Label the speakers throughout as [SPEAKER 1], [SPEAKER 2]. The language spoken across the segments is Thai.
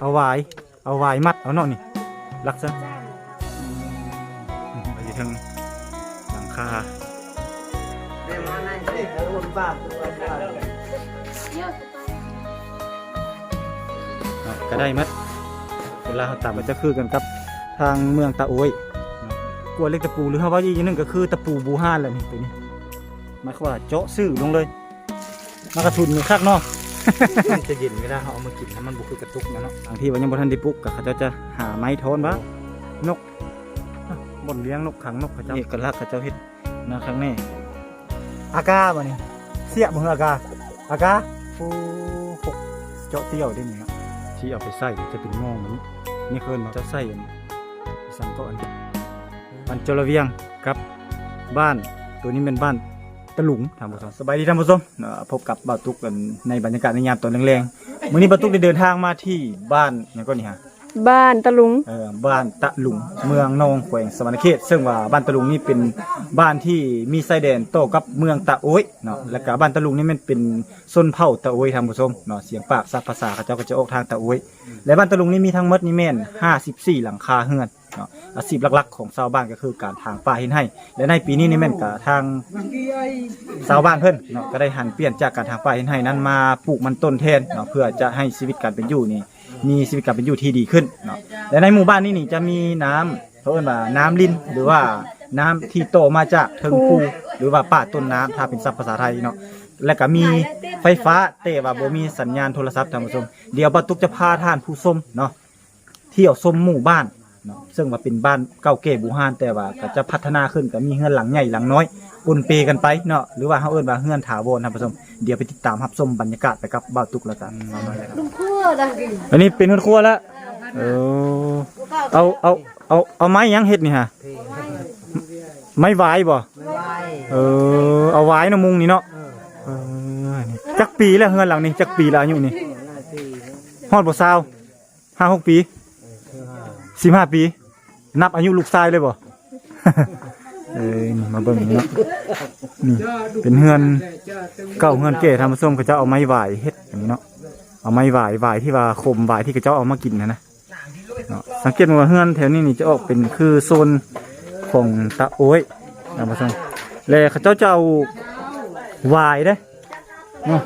[SPEAKER 1] เอาหวาย เอาหวายมัด เอาเนาะนี่ลักซะอืมไปอยู่ทางหลังคา
[SPEAKER 2] เดี๋ยวมาในนี่แล้ววนบ้านวนบ้าน
[SPEAKER 1] เนาะก็ได้มัดเวลาเขาตามมันจะคือกันกับทางเมืองตะโอยเนาะกลัวเล็กตะปูหรือเขาว่าอีกอย่างหนึงก็คือตะปูบูฮานแหละนี่ตัวนี้หมายความว่าเจาะซื่อลงเลยมากระทุนมีคักเนาะมัน จะเย็นก็ได้เขาเอามากินถ้ามันบุคือกระตุกนะเนาะบางทีวันยังบ่ทันได้ปลุกก็เขาเจ้าจะหาไม้โทนวะนกอะบ่นเลี้ยงนกขังนกเขาเจ้าเอกลักษณ์เขาเจ้าเฮ็ดนะครั้งนี้อากาบ่นี่เสียบ่เหรออากาอากาโอ้หกเจาะเตี้ยวได้นี่เนาะที่เอาไปใส่จะเป็นงองแบบนี้นี่เคินเจ้าใส่อันสังก็อันบ้านจระเวียงกับบ้านตัวนี้เป็นบ้าน ตะหลุงท่านผู้ชมสบายดีท่านผู้ชมเอ่อพบกับบ่าวตุกกันในบรรยากาศในยามตอนแรงๆมื้อนี้บ่าวตุกได้เดินทางมาที่บ้านหยังก็นี่ฮะ
[SPEAKER 3] บ้านตะลุง
[SPEAKER 1] เอ่อบ้านตะหลุงเมืองนองแขวงสวรรณเขต ซึ่งว่าบ้านตะหลุงนี่เป็นบ้านที่มีชายแดนโต้กับเมืองตะโอยเนาะแล้วก็บ้านตะหลุงนี่มันเป็นชนเผ่าตะโอยท่านผู้ชมเนาะเสียงปากซักภาษาเขาเจ้าก็จะออกทางตะโอยและบ้านตะหลุงนี่มีทั้งหมดนี่แม่น54 หลังคาเฮือน เนาะอาชีพหลักๆ ของชาวบ้านก็คือการถางป่าเห็นให้ และในปีนี้นี่แม่นก็ทางชาวบ้านเพิ่นเนาะก็ได้หันเปลี่ยนจากการทางป่าเห็นให้นั้นมาปลูกมันต้นแทนเนาะเพื่อจะให้ชีวิตการเป็นอยู่นี่มีชีวิตการเป็นอยู่ที่ดีขึ้นเนาะและในหมู่บ้านนี้นี่จะมีน้ำเขาเรียกว่าน้ำลินหรือว่าน้ำที่โตมาจากเทิงภูหรือว่าป่าต้นน้ำถ้าเป็นศัพท์ภาษาไทยเนาะและก็มีไฟฟ้าแต่ว่าบ่มีสัญญาณโทรศัพท์ท่านผู้ชมเดี๋ยวบรรทุกจะพาท่านผู้ชมเนาะเที่ยวชมหมู่บ้าน เนาะซึ่งว่าเป็นบ้านเก่าเก่โบูฮานแต่ว่าก็จะพัฒนาขึ้นก็มีเฮือนหลังใหญ่หลังน้อยปนเปกันไปเนาะหรือว่าเฮาเอิ้นว่าเฮือนถาวรท่านผู้ชมเดี๋ยวไปติดตามรับชมบรรยากาศไปกับบ่าวตุกแล้วกันเอามาเลยครับ
[SPEAKER 3] ลุงคั่วดังกิน
[SPEAKER 1] อันนี้เป็นเฮือนครัวแล้วเออเอาเอาเอาเอาไม้หยังเฮ็ดนี่ฮะไม้หวายบ่
[SPEAKER 2] ไม่ไหว
[SPEAKER 1] เออเอาหวายเนาะมุงนี่เนาะเออนี่จักปีแล้วเฮือนหลังนี้จักปีแล้วอายุนี่
[SPEAKER 2] หน้าที่
[SPEAKER 1] ฮอดบ่ซาวห้าหกปี
[SPEAKER 2] คือห้า
[SPEAKER 1] สิบห้าปี นับอายุลูกชายเลยบ่ เอ้ยนี่มาเบิ่งนี่เนาะนี่เป็นเฮือนเก่าเฮือนเก๋ทำมาส้มเขาเจ้าเอาไม้หวายเฮ็ดอย่างนี้เนาะเอาไม้หวายหวายที่ว่าคมหวายที่เขาเจ้าเอามากินนะนะเนาะสังเกตว่าเฮือนแถวนี้นี่จะออกเป็นคือโซนของตะโอ้ยทำมาส้มแล้วเขาเจ้าจะเอาหวายเด้เนาะ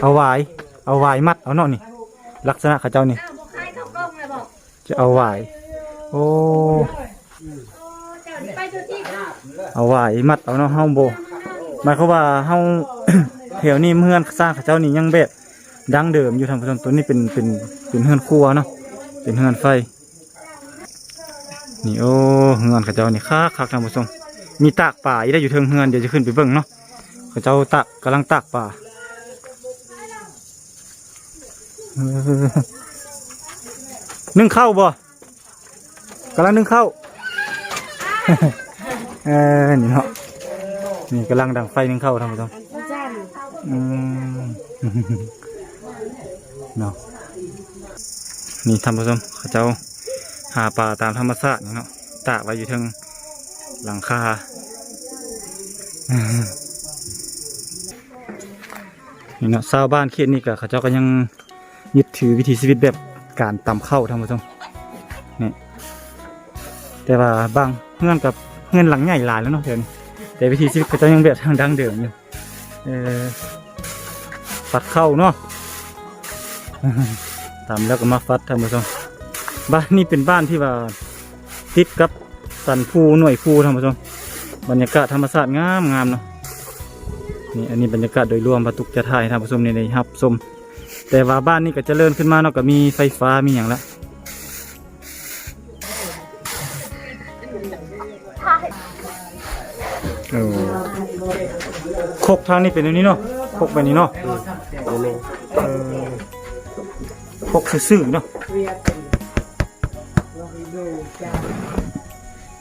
[SPEAKER 1] เอาหวาย เอาหวายมัดเอาเนาะนี่ ลักษณะเขาเจ้านี่ จะเอาหวายโอ้เอาหวายมัดเอาเนาะเฮาโบหมายความว่าเฮา แถวนี้เมือนสร้างเขาเจ้านี่ยังแบบดังเดิมอยู่ทางผู้ชมตัวนี้เป็นเป็นเป็นเฮือนครัวเนาะเป็นเฮือนไฟนี่โอ้เฮือนเขาเจ้านี่คักคักท่านผู้ชมมีตากป่าอีได้อยู่เทิงเฮือนเดี๋ยวจะขึ้นไปเบิ่งเนาะเขาเจ้าตากกำลังตากป่าเออ นึ่งข้าวบ่กำลังนึ่งข้าวเออนี่เนาะนี่กำลังดังไฟนึ่งข้าวท่านผู้ชม
[SPEAKER 3] จ้าน
[SPEAKER 1] อืมเนาะนี่ท่านผู้ชมเขาเจ้าหาปลาตามธรรมชาตินี่เนาะตากไว้อยู่เทางหลังคานี่เนาะชาวบ้านเขตนี้ก็เขาเจ้าก็ยังยึดถือวิถีชีวิตแบบ การตำข้าท่านผู้ชมนี่แต่ว่าบางเงื่อนกับเงื่อนหลังใหญ่หลายแล้วเนาะเดี๋ยวนี้แต่วิถีชีวิตเขาเจ้ายังแบบทางดังเดิมอยู่เออฟัดเข้าเนาะตำแล้วก็มาฟัดท่านผู้ชมบ้านนี้เป็นบ้านที่ว่าติดกับสันภูหน่วยภูท่านผู้ชมบรรยากาศธรรมชาติงามงามเนาะนี่อันนี้บรรยากาศโดยรวมประตุกจะถ่ายท่านผู้ชมในในฮับชม แต่ว่าบ้านนี้ก็เจริญขึ้นมาเนาะก็มีไฟฟ้ามีอย่างละโอ้คกทางนี้เป็นแบบนี้เนาะคกแบบนี้เนาะ
[SPEAKER 2] ตัวนี้
[SPEAKER 1] เออคกซื่อๆเนาะ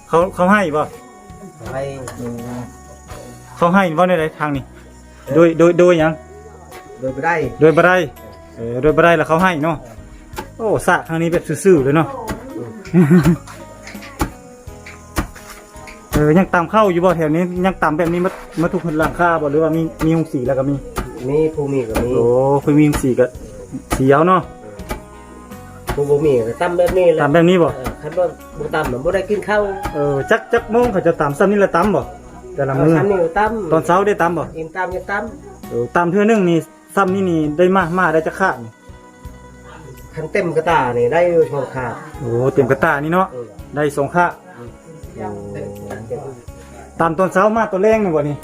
[SPEAKER 1] เขาเขาให้ป่ะ
[SPEAKER 2] ให้
[SPEAKER 1] เขาให้ว่าในไรทางนี้โดยโดยโดยหยัง
[SPEAKER 2] โดยไปได้
[SPEAKER 1] โดยบ่ได้เออโดยบ่ได้แล้วเขาให้เนาะโอ้สระครั้งนี้แบบซื่อๆเลยเนาะเออยังตามเข้าอยู่บ่แถวนี้ยังตามแบบนี้มามาทุกคนหลังคาบ่หรือว่ามีมีหงสีแล้วก็มี
[SPEAKER 2] มีภูมิกับมี
[SPEAKER 1] โอ้คุยมีหงสีก็เสียวเนาะ
[SPEAKER 2] บ่บ่มีก็ตำแบบนี้แหละ
[SPEAKER 1] ตามแบบนี้บ่
[SPEAKER 2] เออคันว่าบ่ตำน่ะบ่ได้กินข้าว
[SPEAKER 1] เออจักจักโมงเขาจะตามซ้ำนี่ละตามบ่แต่ละ
[SPEAKER 2] เอา
[SPEAKER 1] มื้อ
[SPEAKER 2] คันนี้ก็ตำ
[SPEAKER 1] ตอนเช้าได้ตามบ่
[SPEAKER 2] กินตำยังตำ
[SPEAKER 1] เออตามเทื่อนึงนี่ ซ้ำนี่นี่ได้มามาได้จักค่านี่
[SPEAKER 2] คันเต็มกระตานี่ได้อยู่ช่องขาด
[SPEAKER 1] โอ้เต็มกระตานี่เนาะ
[SPEAKER 2] เออ
[SPEAKER 1] ได้สองค่าตามตอนเช้ามาตัวแรงนี่บ่นี่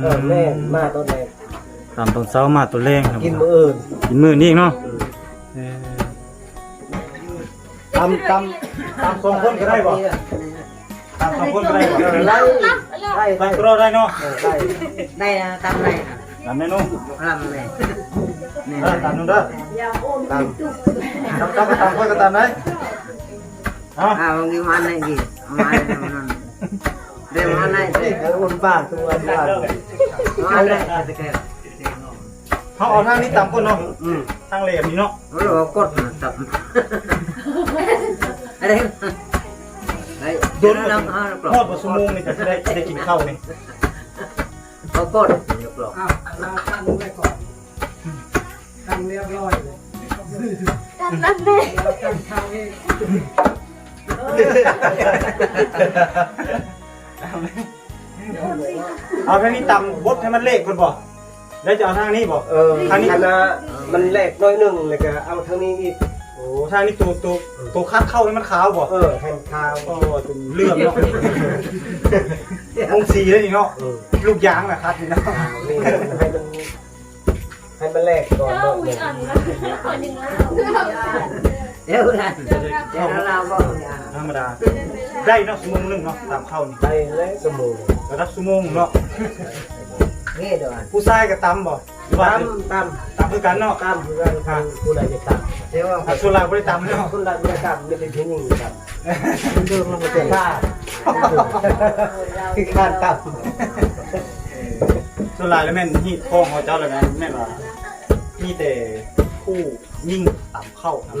[SPEAKER 2] เออแม่มาตอนแรก
[SPEAKER 1] ตามตอนเช้ามาตัวแรงครับ
[SPEAKER 2] กินมื้ออื่น
[SPEAKER 1] กินมื้อนี้อีกเนาะเออตามตามตามสองคนก็ได้บ่ตามสองคนก็ได้บ่
[SPEAKER 2] ไล่ไล่
[SPEAKER 1] ตามก็ได้เนาะ
[SPEAKER 2] เออไล่
[SPEAKER 4] đây là tầm này
[SPEAKER 1] ตามแม่นุ่ง
[SPEAKER 4] làm này
[SPEAKER 1] เออตามนุ่งเด้อ
[SPEAKER 2] ตาม
[SPEAKER 1] ตามตามก็ตามคนก็ตามได้เอ้า
[SPEAKER 4] à bằng cái món này gì món này món này đây món này
[SPEAKER 2] นี่ไอ้คนบ้าตัวบ้า
[SPEAKER 4] món này thì cái
[SPEAKER 1] เขาเอาทางนี้ตามคนเนาะ
[SPEAKER 2] อืม
[SPEAKER 1] ทางเหลี่ยมนี่เนาะ
[SPEAKER 4] nó là cột mà tập ở đây đấy
[SPEAKER 1] โดน
[SPEAKER 4] nó
[SPEAKER 1] หม
[SPEAKER 4] làm
[SPEAKER 1] ด
[SPEAKER 4] nó
[SPEAKER 1] ทอด
[SPEAKER 4] lọc
[SPEAKER 1] บ่ชั่วโมงนี่ก็จะได้ได้กินข้าวนี่
[SPEAKER 4] có cột lọc lọc
[SPEAKER 3] นั่นแน่
[SPEAKER 1] เอาทางนี้ตำบดให้มันเละคนบ่แล้วจะเอาทางนี้บ่
[SPEAKER 2] เอออันนี้นะมันแหลกน้อยหนึงแล้วก็เอาทางนี้อีก
[SPEAKER 1] โอ้ทางนี้ตัวตัวตัวคัดเข้าให้มันขาวบ่
[SPEAKER 2] เออให้มันขาว
[SPEAKER 1] โอ้ตัวเลือดเนาะองสีเลยนี่เนาะ
[SPEAKER 2] เออ
[SPEAKER 1] ลูกยางน่ะคัดนี่เนาะ
[SPEAKER 2] นี่ให้มันให้มันแหลกก่อนเนาะเนี่ย
[SPEAKER 4] đéo này để nó lao vào
[SPEAKER 1] ธรรมดา ได้เนาะชั่วโมงหนึงเนาะตามเข้านี่
[SPEAKER 2] ไปแล้วสมุน
[SPEAKER 1] ระดับชั่วโมงเนาะ
[SPEAKER 4] nghe rồi
[SPEAKER 1] ผู้ชายก็ตำบ่หรือว่า
[SPEAKER 2] ตามตาม
[SPEAKER 1] ตำคือกันเนาะ
[SPEAKER 2] ตามเพื่อนทางผู้ใดจะตาม
[SPEAKER 4] thế không
[SPEAKER 1] แต่ส่วนหลักบ่ได้ตำเนาะ
[SPEAKER 2] คนใดจะตามไม่เป็นที่นี่ครับเดิมมันเป็นผ้าคือการตาม
[SPEAKER 1] ส่วนหลาแล้วแม่นฮีดพ้องเขาเจ้าเลยนะแม่นว่ามีแต่คู่ยิ่งต่ำเข้าครับ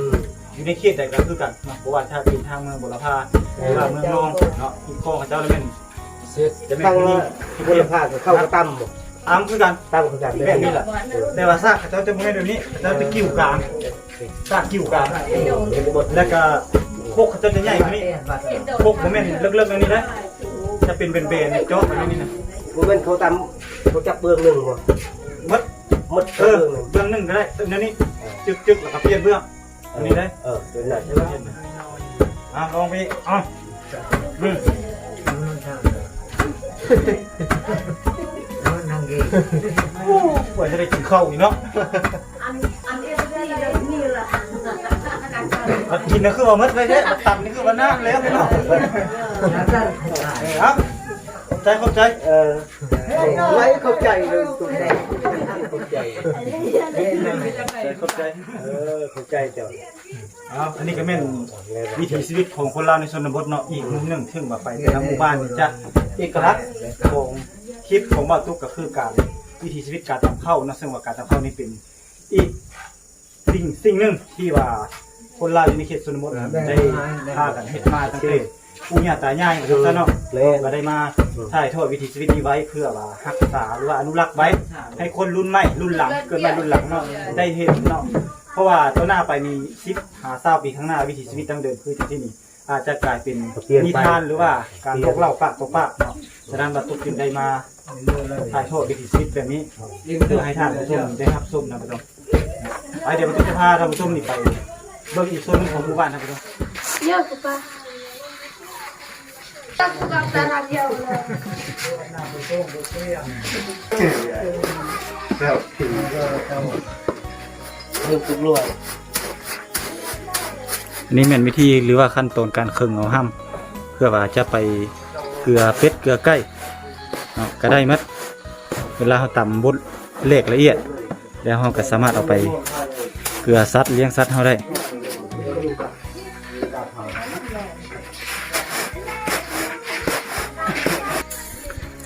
[SPEAKER 2] อ
[SPEAKER 1] ยู่ในเขตใดก็คือกันเพราะว่าถ้าเป็นทางเมืองบุรพาหรือว่าเมืองนองเนาะฮีดพ้องเขาเจ้าแล้วแม่น
[SPEAKER 2] เสียตั้งว่าคุณภาพเข้ากระตั้ม
[SPEAKER 1] ตามคือกัน
[SPEAKER 2] ตั้มกระตั้ม
[SPEAKER 1] แบบนี้แหละแต่ว่าซากเขาเจ้าจะไม่ให้เดี๋ยวนี้เขาเจ้าจะกิ้วกลางซากกิ้วกลางแล้วก็โคกเขาเจ้าจะใหญ่กว่านี้โคกผมแม่นเลิกๆอย่างนี้นะจะเป็นเป็นเบนๆเจาะอย่างนี้นะ
[SPEAKER 2] ผมเป็นเขาตำเขาจับเบื้องหนึ่งบ่
[SPEAKER 1] มัด
[SPEAKER 2] หมด
[SPEAKER 1] เอ
[SPEAKER 2] เบื้
[SPEAKER 1] อ
[SPEAKER 2] องหนึ่ง
[SPEAKER 1] เบื้องหนึ่งก็ได้เบื้องนี้จึกจึกๆแล้วก็เปลี่ยนเบื้องอันนี้ได้
[SPEAKER 2] เออเป็นไหน
[SPEAKER 1] เดี๋ยวเปลี่ยนอะลองไปอะอืม
[SPEAKER 4] nó năng gì
[SPEAKER 1] กว่าจะได้กินข้าวอีกเนาะกินนี่คือว่ามัดเลยเนี่ยตับนี่คือว่าน้ำแล้วพี่น้อง
[SPEAKER 4] nó rất
[SPEAKER 1] ครับใจเข้าใจ
[SPEAKER 2] เออไว้เข้าใจเลยตัวนี้เข้าใจ
[SPEAKER 1] เข้าใจ
[SPEAKER 2] เออเข้าใจเจ้า
[SPEAKER 1] อ้าวอันนี้ก็แม่นวิถีชีวิตของคนลาในชนบทเนาะอีกมุมหนึ่งถึงว่าไปแต่ละหมู่บ้านนี่จะเอกลักษณ์ของ คลิปของบ้านตุ๊กก็คือการวิถีชีวิตการทำข้าวนะซึ่งว่าการทำข้าวนี่เป็นอีกสิ่งสิ่งหนึ่งที่ว่าคนลาวอยู่ในเขตชนบทได้พากันเฮ็ดมาตั้งแต่ปู่ย่าตายายของซะเนาะ
[SPEAKER 2] แม่
[SPEAKER 1] ก็ได้มาถ่ายทอดวิถีชีวิตนี้ไว้เพื่อว่ารักษาหรือว่าอนุรักษ์ไว้ ให้คนรุ่นใหม่รุ่นหลังเกิดมารุ่นหลังเนาะได้เห็นเนาะเพราะว่าต่อหน้าไปมีสิบหาเศร้าปีข้างหน้าวิถีชีวิตดั้งเดิมคือที่นี่อาจจะกลายเป็นนิทานหรือว่าการตกเล่าปากตกปากเนาะฉะนั้นบัตุกจึงได้มา ถ่ายทอดวิถีชีวิตแบบนี้เพื่อให้ท่านผู้ชมได้รับชมนะผู้ชมไปเดี๋ยวบัตุกจะพาท่านผู้ชมนี่ไปเบิ่งอีกส่วนหนึงของหมู่บ้านนะผู้ชม
[SPEAKER 3] เยอะกว่าตั้งกับตาหนักเดียวเลย
[SPEAKER 2] เรื่องตุกลวย
[SPEAKER 1] อันนี้แม่นวิธีหรือว่าขั้นตอนการเครื่องเอาห้ำเพื่อว่าจะไปเกลือเป็ดเกลือไก่ เนาะก็ได้มัดเวลาเราตำบดเลขละเอียด แล้วเราก็สามารถเอาไปเกลือสัตว์เลี้ยงสัตว์เราได้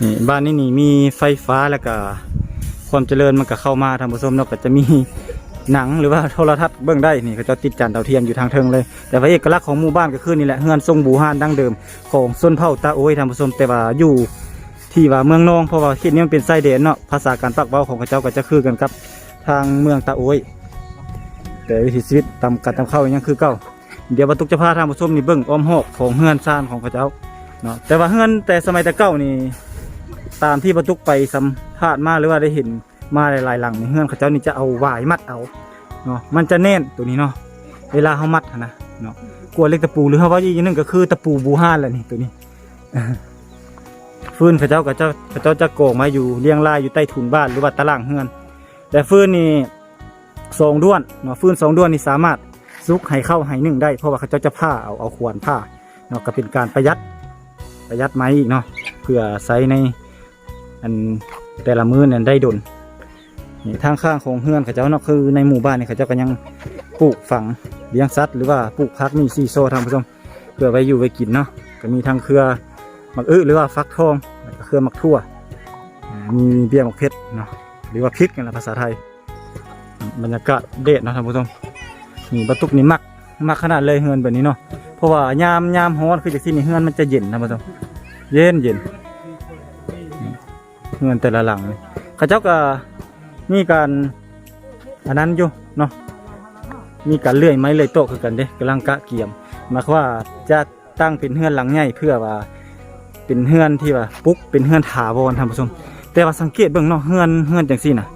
[SPEAKER 1] นี่บ้านนี้นี่มีไฟฟ้าแล้วก็ความเจริญมันก็เข้ามาทางผู้ชมเนาก็จะมีหนังหรือว่าโทรทัศน์เบื้องได้นี่เขาจะติดจานดาวเทียมอยู่ทางเทิงเลย แต่ว่าเอกลักษณ์ของหมู่บ้านก็คือนี่แหละเฮือนทรงบูฮานดั้งเดิมของส้นเผ่าตาโอ้ยทางผู้ชมแต่ว่าอยู่ ที่ว่าเมืองนองเพราะว่าเขตนี้มันเป็นไส้เดนเนาะภาษาการปักเว้าของเขาเจ้าก็จะคือกันกับทางเมืองตาโอ้ยแต่วิถีชีวิตตามการตามเข้ายังคือเก่าเดี๋ยวบรรทุกจะพาทานผู้ชมนี่เบิ่งอ้อมหอกของเฮือนซ่านของเขาเจ้าเนาะแต่ว่าเฮือนแต่สมัยแต่เก่านี่ตามที่บรรทุกไปสัมภาษณ์มาหรือว่าได้เห็นมาหลายๆหลังในเฮือนเขาเจ้านี่จะเอาหวายมัดเอาเนาะมันจะแน่นตัวนี้เนาะเวลาเขามัดนะเนาะกลัวเล็กตะปูหรือเขาว่าอีกอย่างหนึงก็คือตะปูบูฮานแหละนี่ตัวนี้ ฟืนเขาเจ้าก็เจ้าเขาเจ้าจะโกงมาอยู่เลี้ยงลายอยู่ใต้ถุนบ้านหรือว่าตารางเฮือน แต่ฟืนนี่สองด้วนเนาะฟืนสองด้วนนี่สามารถซุกให้เข้าให้หนึ่งได้เพราะว่าเขาเจ้าจะผ้าเอาเอาขวานผ้าเนาะก็เป็นการประหยัดประหยัดไม้อีกเนาะเพื่อใช้ในอันแต่ละมื้อนั้นได้ดนนี่ทางข้างของเฮือนเขาเจ้าเนาะคือในหมู่บ้านนี่เขาเจ้าก็ยังปลูกฝังเลี้ยงสัตว์หรือว่าปลูกพักมีซีโซ่ทางผู้ชมเพื่อไว้อยู่ไว้กินเนาะก็มีทางเครือมักอึหรือว่าฟักทอง รือมักทั่วมีเบี้ยมักเพชรเนาะหรือว่าพริกนี่แหละภาษาไทย บรรยากาศเด็ดเนาะท่านผู้ชมนี่บรรทุกนี่มักมักขนาดเลยเฮือนแบบนี้เนาะเพราะว่ายามยามฮ้อนคือจากที่นี่เฮือนมันจะเย็นท่านผู้ชมเย็นเย็นเฮือนแต่ละหลังนี่เขาเจ้าก็มีการอันนั้นอยู่เนาะมีการเลื่อยไม้เลื่อยโต๊ะคือกันเด้กำลังกะเกียมหมายความว่าจะตั้งเป็นเฮือนหลังใหญ่เพื่อว่า เป็นเฮือนที่ว่าปุ๊กเป็นเฮือนถาวรท่านผู้ชม แต่ว่าสังเกตเบิ่งนาะเฮือนเฮือนจังซี่นะ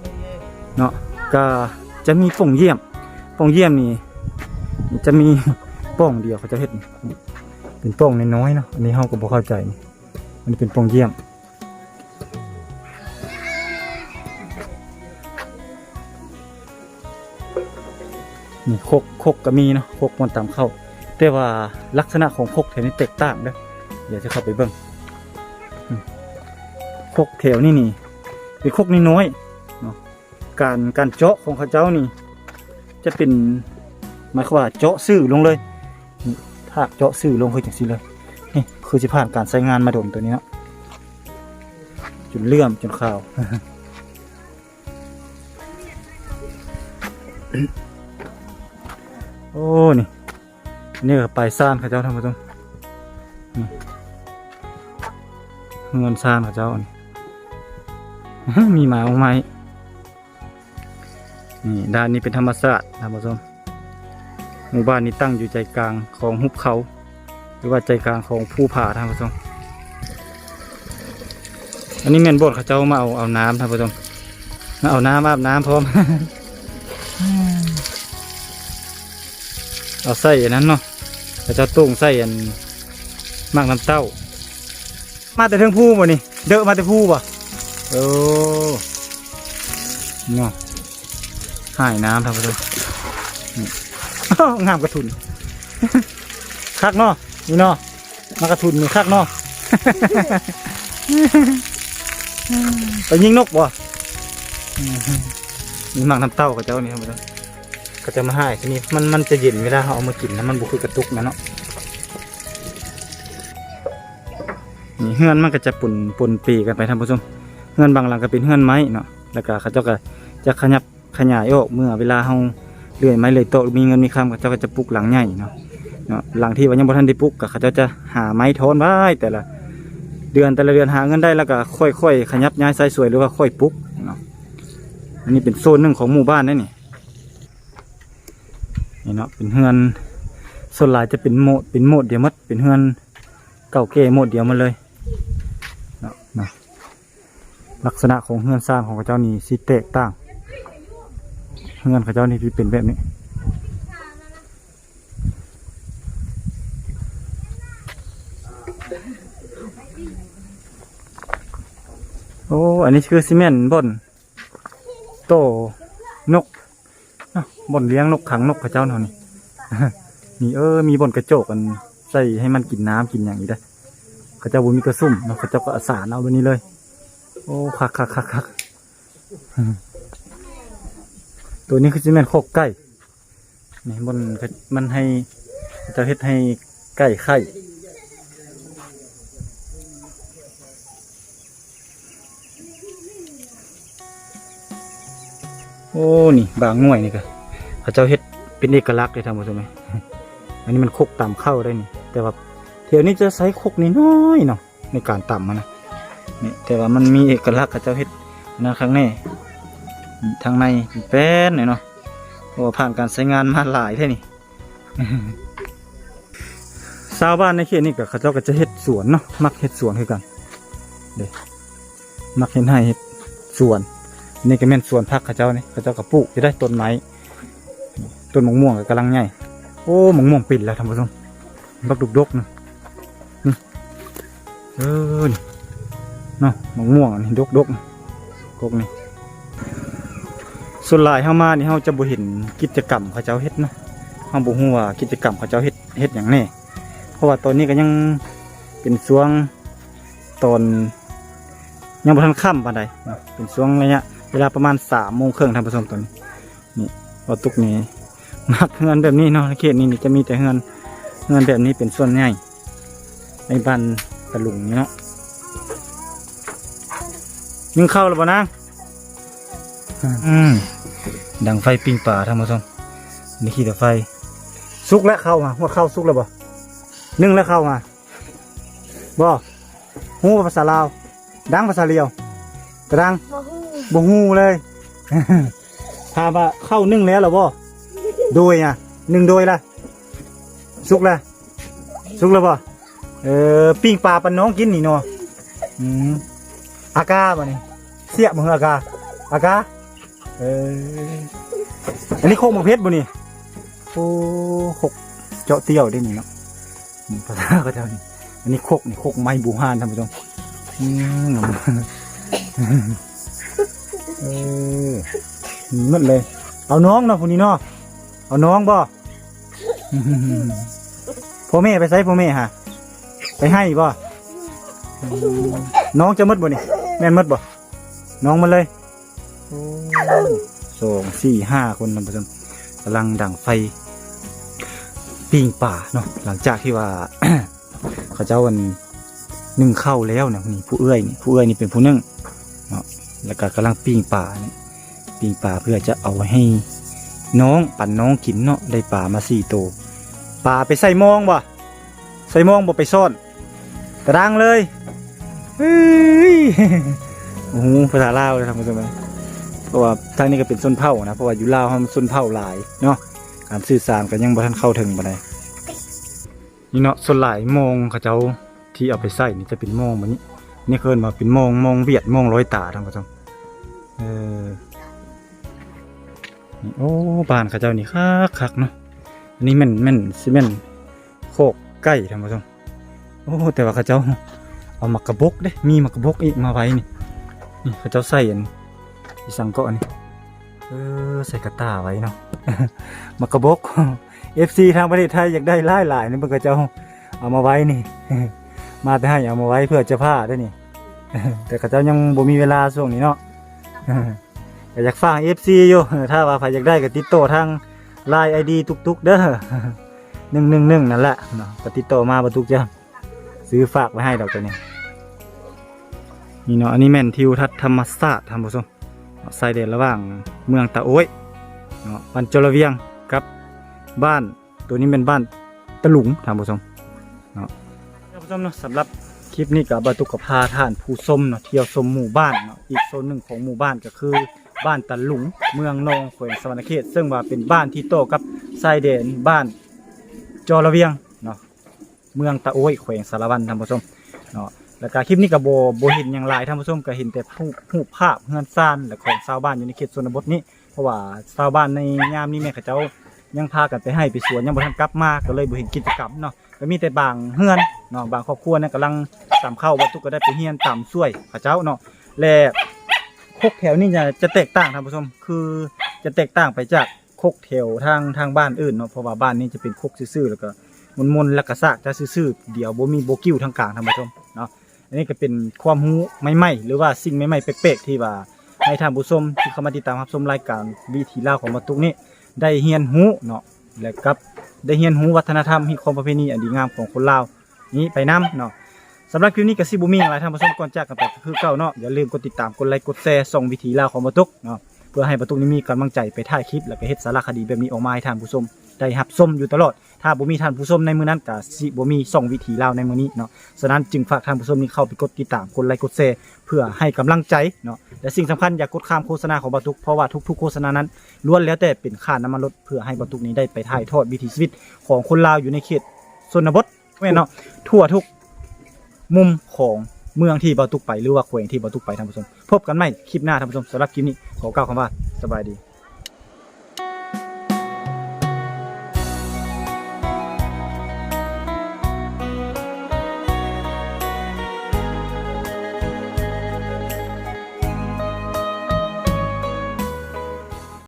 [SPEAKER 1] เนาะก็จะมีป่องเยี่ยมป่องเยี่ยมนี่จะมีป่องเดียวเขาจะเฮ็นเป็นป่องน้อยๆเนาะอันนี้เฮาก็บ่เข้าใจนี่มันเป็นป่องเยี่ยมนี่คกคกก็มีเนาะคกมันตามเข้า แต่ว่าลักษณะของคกแถวนี้แตกต่างเด้อเดี๋ยวจะเข้าไปเบิ่ง คกแถวนี่นี่เป็นคกน้อยเนาะการการเจาะของเขาเจ้านี่ จะเป็นหมายความว่าเจาะซื่อลงเลยถ้าเจาะซื่อลงคือจังซี่เลยนี่คือสิผ่านการใช้งานมาโดนตัวนี้เนาะจนเลื่อมจนขาวโอ้นี่นี่ก็ปลายซ่านเขาเจ้าทำมาตรงเงินซ่านเขาเจ้านี่ มีหมาเอาไหมนี่ด้านนี้เป็นธรรมศาสตร์ท่านผู้ชมหมู่บ้านนี้ตั้งอยู่ใจกลางของหุบเขา หรือว่าใจกลางของภูผาท่านผู้ชมอันนี้แม่นบดเขาเจ้ามาเอาเอาน้ำท่านผู้ชมมาเอาน้ำอาบน้ำพร้อมเอาใส่อันนั้นเนาะเขาจ้าตุ้งใส่อันมากน้ำเต้า มาแต่เทิงผู้บ่นี่เดอะมาแต่ผู้บ่ โอ้เนาะหายน้ำท่านผู้ชมงามกระทุนคักเนาะนี่เนาะมากระทุนนี่คักเนาะไปยิงนกบ่นี่มักน้ำเต้ากับเจ้านี่ครับผู้ชมก็จะมาให้ทีนี้มันมันจะเย็นเวลาเขาเอามากินนะมันบุคือกระตุกนะเนาะนี่เฮือนมันก็จะปุ่นปุ่นปีกันไปท่านผู้ชม เฮือนบางหลังก็เป็นเฮือนไม้เนาะแล้วก็เขาเจ้าก็จะขยับขยายออกเมื่อเวลาเขาเลื่อยไม้เลื่อยโตมีเงินมีคำเขาเจ้าก็จะปลูกหลังใหญ่เนาะเนาะหลังที่ว่ายังบ่ทันได้ปลูกก็เขาเจ้าจะหาไม้ทอนไว้แต่ละเดือนแต่ละเดือนหาเงินได้แล้วก็ค่อยๆขยับย้ายใส่สวยหรือว่าค่อยปลูกเนาะอันนี้เป็นโซนหนึ่งของหมู่บ้านนั่นนี่นี่เนาะเป็นเฮือนส่วนหลายจะเป็นโมดเป็นโมดเดียวมัดเป็นเฮือนเก่าแก่โมดเดียวมาเลย ลักษณะของเฮือนสร้างของเขาเจ้านี่สิแตกต่างเฮือนเขาเจ้านี่ที่เป็นแบบนี้โอ้อันนี้คือซีเมนต์บ่อนโตนกบ่อนเลี้ยงนกขังนกเขาเจ้าเนาะนี่มีเออมีบ่อนกระจกกันใส่ให้มันกินน้ำกินอย่างนี้ได้อเขาเจ้าบุญมีกระซุ่มเนาะเขาเจ้าก็อาสาเอาแบบนี้เลย โอ้คักคักคักคักตัวนี้คือซีเมนโคกไก่นี่บนมันให้เขาจะเฮ็ดให้ไก่ไข่โอ้ นี่ บางหน่วยนี่ก็เขาเจ้าเฮ็ดเป็นเอกลักษณ์เลยท่านผู้ชมไหมอันนี้มันคกต่ำเข้าได้นี่ แต่ว่าเดี๋ยวนี้จะใช้คกนี่น้อยเนาะในการต่ำมันนะ นี่แต่ว่ามันมีเอกลักษณ์เขาเจ้าเฮ็ดนะครั้งนี้ทางในเป็นแป้นเนาะโอ้ผ่านการใช้งานมาหลายแท่นี่ชาวบ้านในเขตนี้ก็เขาเจ้าก็จะเฮ็ดสวนเนาะมักเฮ็ดสวนคือกันเด้มักเฮ็ดให้เฮ็ดสวนนี่ก็แม่นสวนพักเขาเจ้านี่เขาเจ้าก็ปลูกจะได้ต้นไม้ต้นมะม่วงก็กำลังใหญ่โอ้มะม่วงปิดแล้วท่านผู้ชมบักดุกดกนะนี่เออนี่ เนาะมะม่วงอันนี้ดกดกๆกกนี่ส่วนหลายเฮามานี่เฮาจะบ่เห็นกิจกรรมเขาเจ้าเฮ็ดเนาะเฮาบ่ฮู้ว่ากิจกรรมเขาเจ้าเฮ็ดเฮ็ดหยังแน่เพราะว่าตอนนี้ก็ยังเป็นช่วงตอนยังบ่ทันค่ำปานใดเนาะเป็นช่วงระยะเวลาประมาณสามโมงครึ่งท่านผู้ชมตอนนี้นี่ว่าตุกนี้มักเฮือนแบบนี้เนาะในเขตนี้นี่จะมีแต่เฮือนเฮือนแบบนี้เป็นส่วนใหญ่ในบ้านตะลุงนี่เนาะ นึ่งข้าวหรือเปล่านางอืมดังไฟปิ้งป่าท่านผู้ชมนี่ขีดไฟ สุกแล้วเข้ามาหัวเข้าสุกแล้วบ่นึ่งแล้วเข้ามาบ่ฮู้ภาษาลาว ดังภาษาเลียวกระดัง
[SPEAKER 3] บ่ฮู้
[SPEAKER 1] บ่ฮู้เลยถามว่าเข้านึ่งแล้วเหรอบ่โดยอะนึ่งโดยละสุกละสุกแล้วบ่เออปิ้งปลาปันน้องกินนี่เนาะอืมอากาบ่นี่ เสียบ่เหรออากาอากาเอออันนี้โคกมะเพชรบ่นี่โอ้โคกเจาะเตี้ยวได้นี่เนาะภาษาเขาเจ้านี่อันนี้โคกนี่โคกไม้บูฮานท่านผู้ชมอืมเออนั่นเลย เอาน้องเนาะคนนี้เนาะเอาน้องบ่พ่อแม่ไปใส่พ่อแม่ฮะไปให้บ่น้องจะมดบ่นี่แม่นมดบ่ น้องมาเลยโอ้สองสี่ห้าคนท่านผู้ชมกำลังดังไฟปิ้งป่าเนาะหลังจากที่ว่า เขาเจ้าวันนึ่งเข้าวแล้วนะนี่ผู้เอื้อยนี่ผู้เอื้อยนี่เป็นผู้นึ่งเนาะแล้วก็กำลังปิ้งป่านี่ปิ้งป่าเพื่อจะเอาไว้ให้น้องปั่นน้องกินเนาะได้ป่ามาสี่ตัวป่าไปใส่หมองบ่ใส่หมองบ่ไปซ่อนกระดังเลยเฮ้ย โอ้โหภาษาลาวเลยทำกันไหมเพราะว่าทางนี้ก็เป็นส้นเผ่านะเพราะว่าอยู่ลาวเขามันส้นเผ่าหลายเนาะการสื่อสารกันยังบ่ทันเข้าถึงปานใดนี่เนาะส่วนหลายโมงเขาเจ้าที่เอาไปใส่นี่จะเป็นมองแบบนี้ นี่เคินมาเป็นมองมองเวียดมองร้อยตาท่านผู้ชมเออโอ้บ้านเขาเจ้านี่คักคักเนาะอันนี้แม่นแม่นซีเมนโคกไก่ท่านผู้ชมโอ้แต่ว่าเขาเจ้าเอามากระบกเด้มีมากระบกอีกมาไว้นี่ นี่เขาเจ้าใส่อันอีสังเกาะนี่เออใส่กระตาไว้เนาะมากระบก FC ทางประเทศไทยอยากได้หลายหลายนี่มันก็เจ้าเอามาไว้นี่ มาแต่ให้เอามาไว้เพื่อจะผ้าได้นี่แต่เขาเจ้ายังบ่มีเวลาช่วงนี้เนาะอยากฟัง FC อยู่ถ้าว่าใครอยากได้ก็ติดต่อทาง Line ID ตุกๆ เด้อ111นั่งหนแหละเนาะก็ติดต่อมาบ่ตุกจ้ะซื้อฝากไว้ให้ดอกตัวนี้ นี่เนาะอันนี้แม่นทิวทัศน์ธรรมศาสตร์ท่านผู้ชมใส่เด่นระหว่างเมืองตะโอ้ยเนาะบ้านจระเวียงกับบ้านตัวนี้เป็นบ้านตะหลุงท่านผู้ชมเนาะท่านผู้ชมเนาะสำหรับคลิปนี้กับบาตุกพาท่านผู้ชมเนาะเที่ยวชมหมู่บ้านเนาะอีกโซนหนึ่งของหมู่บ้านก็คือบ้านตะหลุงเมืองนองแขวงสวรรณเขต ซึ่งว่าเป็นบ้านที่โตกับชายแดนบ้านจระเวียงเนาะเมืองตะโอ้ยแขวงสารวันท่านผู้ชมเนาะ แล้วก็คลิปนี้กับโบโบเห็นอย่างไรท่านผู้ชมก็เห็นแต่รูปรูปภาพเฮือนซ่านและของชาวบ้านอยู่ในเขตชนบทนี้ เพราะว่าชาวบ้านในยามนี้แม่ขาเจ้ายังพากันไปให้ไปสวนยังบ่ทันกลับมาก็เลยบ่เห็นกิจกรรมเนาะก็มีแต่บางเฮือนเนาะบางครอบครัวเนี่ยกำลังตามเข้าวัตถุก็ได้ไปเฮียนตามช่วยพระเจ้าเนาะและคกแถวนี่จะจะแตกต่างท่านผู้ชมคือจะแตกต่างไปจากคกแถวทางทางบ้านอื่นเนาะเพราะว่าบ้านนี้จะเป็นคกซื่อๆแล้วก็มนๆแล้วก็ซากจะซื่อๆเดี๋ยวบ่มีโบกิ้วทางกลางท่านผู้ชม อันนี้ก็เป็นความรู้ใหม่ๆหรือว่าสิ่งใหม่ๆแปลกๆที่ว่าให้ท่านผู้ชมที่เข้ามาติดตามรับชมรายการวิถีลาวของมาตุกนี้ได้เฮียนรู้เนาะและกับได้เรียนรู้วัฒนธรรมฮิคอมประเพณีอันดีงามของคนลาวนี้ไปนํเนาะสำหรับคลิปนี้ก็สิบุมีอะไรท่านผู้ชมก่อนจากกันไปก็คือเก่าเนาะอย่าลืมกดติดตามกดไลค์กดแชร์ส่องวิถีลาวของบรรทุกเนาะเพื่อให้บรรทุกนี้มีกำลังใจไปถ่ายคลิปแล้วก็เฮ็ดสารคดีแบบนี้ออกมาให้ท่านผู้ชม ได้รับชมอยู่ตลอด ถ้าบ่มีท่านผู้ชมในมือนั้นก็สิบ่มีส่องวิถีลาวในมือนี้เนาะฉะนั้นจึงฝากท่านผู้ชมนี้เข้าไปกดติดตามกดไลค์กดแชร์เพื่อให้กำลังใจเนาะและสิ่งสำคัญอย่ากกดข้ามโฆษณาของบาตุกเพราะว่าทุกๆโฆษณานั้นล้วนแล้วแต่เป็นค่าน้ำมันรถเพื่อให้บาตุกนี้ได้ไปถ่ายทอดวิถีชีวิตของคนลาวอยู่ในเขตชนบทแม่นเนาะทั่วทุกมุมของเมืองที่บาตุกไปหรือว่าแขวงที่บาตุกไปท่านผู้ชม พบกันใหม่คลิปหน้าท่านผู้ชมสำหรับคลิปนี้ขอกล่าวคำว่าสบายดี